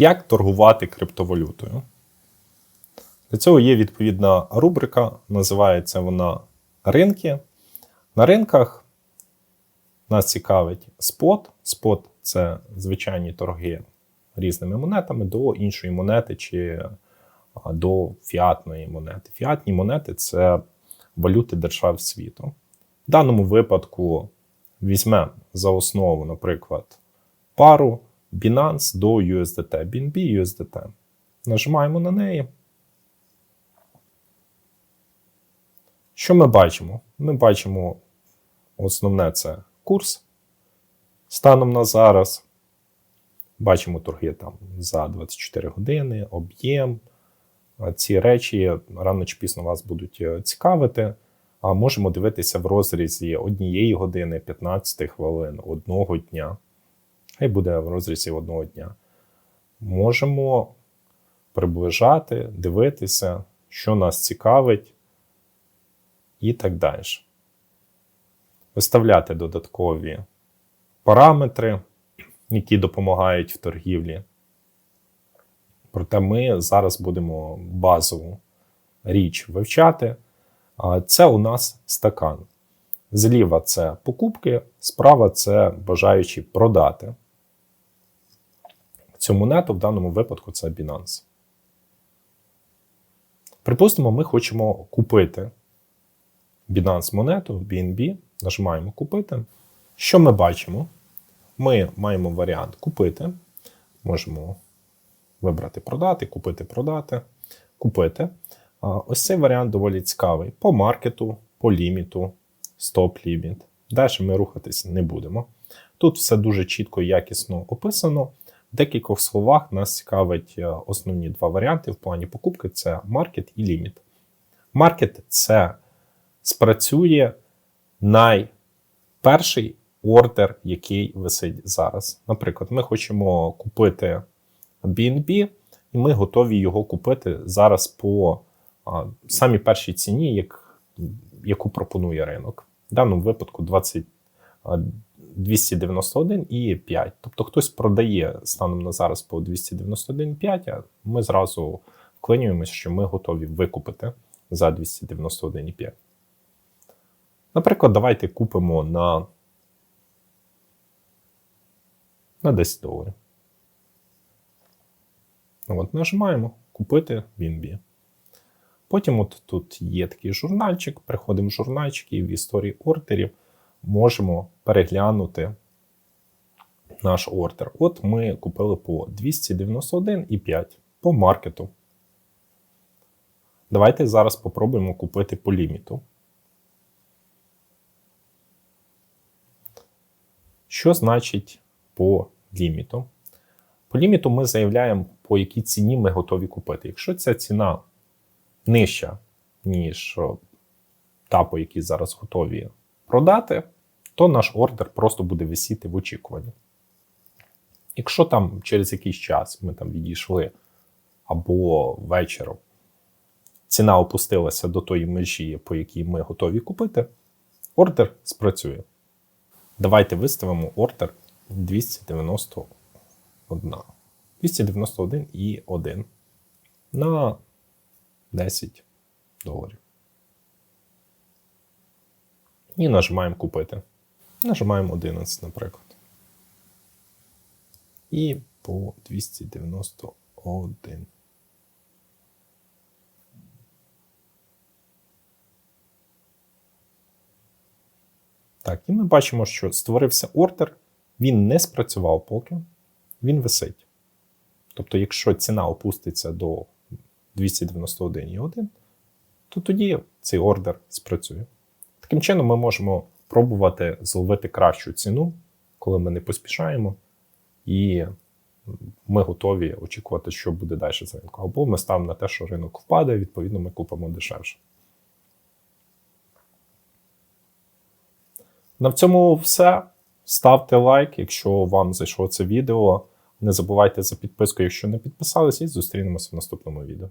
Як торгувати криптовалютою? Для цього є відповідна рубрика, називається вона Ринки. На ринках нас цікавить спот. Спот це звичайні торги різними монетами до іншої монети чи до фіатної монети. Фіатні монети це валюти держав світу. В даному випадку візьмемо за основу, наприклад, пару Binance до USDT, BNB USDT. Нажимаємо на неї. Що ми бачимо? Ми бачимо основне це курс станом на зараз. Бачимо торги там за 24 години, об'єм. Ці речі рано чи пізно вас будуть е, цікавити. А можемо дивитися в розрізі однієї години, 15 хвилин, одного дня. Хай буде в розрізі одного дня. Можемо приближати, дивитися, що нас цікавить, і так далі. Виставляти додаткові параметри, які допомагають в торгівлі. Проте ми зараз будемо базову річ вивчати. Це у нас стакан. Зліва це покупки, справа це бажаючі продати. Цю монету в даному випадку це Binance. Припустимо, ми хочемо купити Binance монету BNB. Нажимаємо купити. Що ми бачимо? Ми маємо варіант купити. Можемо вибрати продати, купити, продати, купити. Ось цей варіант доволі цікавий. По маркету, по ліміту, стоп-ліміт. Далі ми рухатись не будемо. Тут все дуже чітко і якісно описано. В декількох словах нас цікавить е, основні два варіанти в плані покупки: це маркет і ліміт. Маркет це спрацює найперший ордер, який висить зараз. Наприклад, ми хочемо купити BNB, і ми готові його купити зараз по самій першій ціні, як, яку пропонує ринок. В даному випадку 20, а, 291,5. Тобто хтось продає станом на зараз по 291,5, а ми зразу вклинюємося, що ми готові викупити за 291,5. Наприклад, давайте купимо на, на 10 доларів. От, Нажимаємо купити BNB. Потім от тут є такий журнальчик, приходимо в журнальчик і в історії ордерів можемо переглянути наш ордер. От ми купили по 291,5 по маркету. Давайте зараз спробуємо купити по ліміту. Що значить по ліміту? По ліміту ми заявляємо, по якій ціні ми готові купити. Якщо ця ціна нижча, ніж та, по якій зараз готові продати, то наш ордер просто буде висіти в очікуванні. Якщо там через якийсь час ми там відійшли або вечором ціна опустилася до тої межі, по якій ми готові купити, ордер спрацює. Давайте виставимо ордер 291. 291 і 1 на 10 доларів. І нажимаємо купити. Нажимаємо 11, наприклад. І по 291. Так, і ми бачимо, що створився ордер, він не спрацював поки, він висить. Тобто, якщо ціна опуститься до 291,1, то тоді цей ордер спрацює. Таким чином, ми можемо пробувати зловити кращу ціну, коли ми не поспішаємо, і ми готові очікувати, що буде далі з ринку. Або ми ставимо на те, що ринок впаде, відповідно, ми купимо дешевше. На цьому все. Ставте лайк, якщо вам зайшло це відео. Не забувайте за підписку, якщо не підписались, і зустрінемося в наступному відео.